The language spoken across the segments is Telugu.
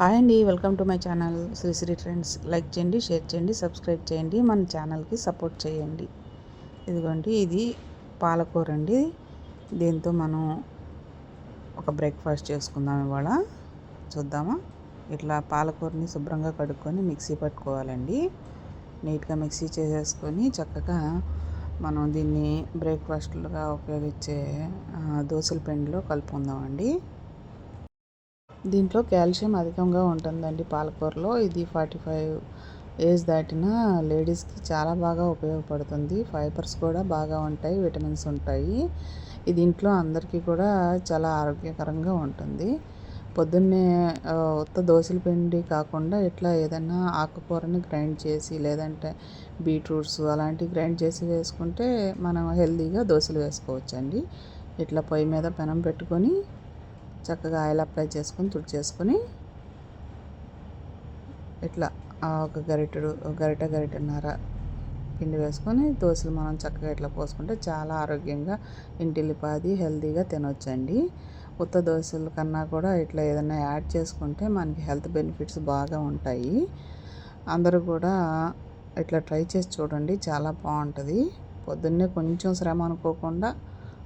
హాయ్ అండి welcome to my channel Srisri friends like చేయండి షేర్ చేయండి సబ్స్క్రైబ్ చేయండి మన ఛానల్కి సపోర్ట్ చేయండి. ఇదిగోండి ఇది పాలకూర అండి. దీంతో మనం ఒక బ్రేక్ఫాస్ట్ చేసుకుందాం ఇవాళ. చూద్దామా? ఇట్లా పాలకూరని శుభ్రంగా కడుక్కొని మిక్సీ పట్టుకోవాలండి. నీట్గా మిక్సీ చేసేసుకొని చక్కగా మనం దీన్ని బ్రేక్ఫాస్ట్లుగా ఉపయోగించే దోశల పిండిలో కలుపుకుందామండి. దీంట్లో కాల్షియం అధికంగా ఉంటుందండి పాలకూరలో. ఇది ఫార్టీ ఫైవ్ ఏజ్ దాటిన లేడీస్కి చాలా బాగా ఉపయోగపడుతుంది. ఫైబర్స్ కూడా బాగా ఉంటాయి విటమిన్స్ ఉంటాయి. ఇది ఇంట్లో అందరికీ కూడా చాలా ఆరోగ్యకరంగా ఉంటుంది. పొద్దున్నే ఉత్త దోశల పిండి కాకుండా ఇట్లా ఏదైనా ఆకుకూరని గ్రైండ్ చేసి లేదంటే బీట్రూట్స్ అలాంటివి గ్రైండ్ చేసి వేసుకుంటే మనం హెల్తీగా దోశలు వేసుకోవచ్చండి. ఇట్లా పొయ్యి మీద పెనం పెట్టుకొని చక్కగా ఆయిల్ అప్లై చేసుకొని తుడిచేసుకొని ఇట్లా ఒక గరిటెడు గరిట గరిటన్నర పిండి వేసుకొని దోశలు మనం చక్కగా ఇట్లా పోసుకుంటే చాలా ఆరోగ్యంగా ఇంటిల్లిపాది హెల్తీగా తినొచ్చండి. ఉత్త దోశల కన్నా కూడా ఇట్లా ఏదైనా యాడ్ చేసుకుంటే మనకి హెల్త్ బెనిఫిట్స్ బాగా ఉంటాయి. అందరూ కూడా ఇట్లా ట్రై చేసి చూడండి చాలా బాగుంటుంది. పొద్దున్నే కొంచెం శ్రమ అనుకోకుండా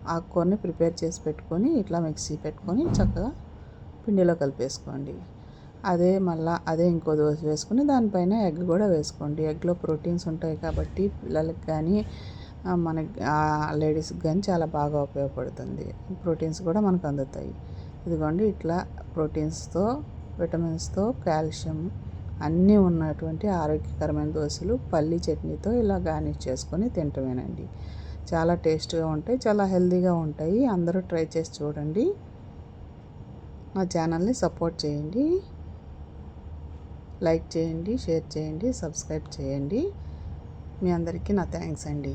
ఆకుకూరని ప్రిపేర్ చేసి పెట్టుకొని ఇట్లా మిక్సీ పెట్టుకొని చక్కగా పిండిలో కలిపేసుకోండి. అదే మళ్ళీ అదే ఇంకో దోశ వేసుకుని దానిపైన ఎగ్ కూడా వేసుకోండి. ఎగ్లో ప్రోటీన్స్ ఉంటాయి కాబట్టి పిల్లలకి కానీ మన లేడీస్కి కానీ చాలా బాగా ఉపయోగపడుతుంది. ప్రోటీన్స్ కూడా మనకు అందుతాయి. ఇదిగోండి ఇట్లా ప్రోటీన్స్తో విటమిన్స్తో కాల్షియం అన్నీ ఉన్నటువంటి ఆరోగ్యకరమైన దోశలు పల్లి చట్నీతో ఇలా గార్నిష్ చేసుకొని తింటమేనండి. చాలా టేస్ట్గా ఉంటాయి చాలా హెల్తీగా ఉంటాయి. అందరూ ట్రై చేసి చూడండి. మా ఛానల్ని సపోర్ట్ చేయండి. లైక్ చేయండి షేర్ చేయండి సబ్స్క్రైబ్ చేయండి. మీ అందరికీ నా థ్యాంక్స్ అండి.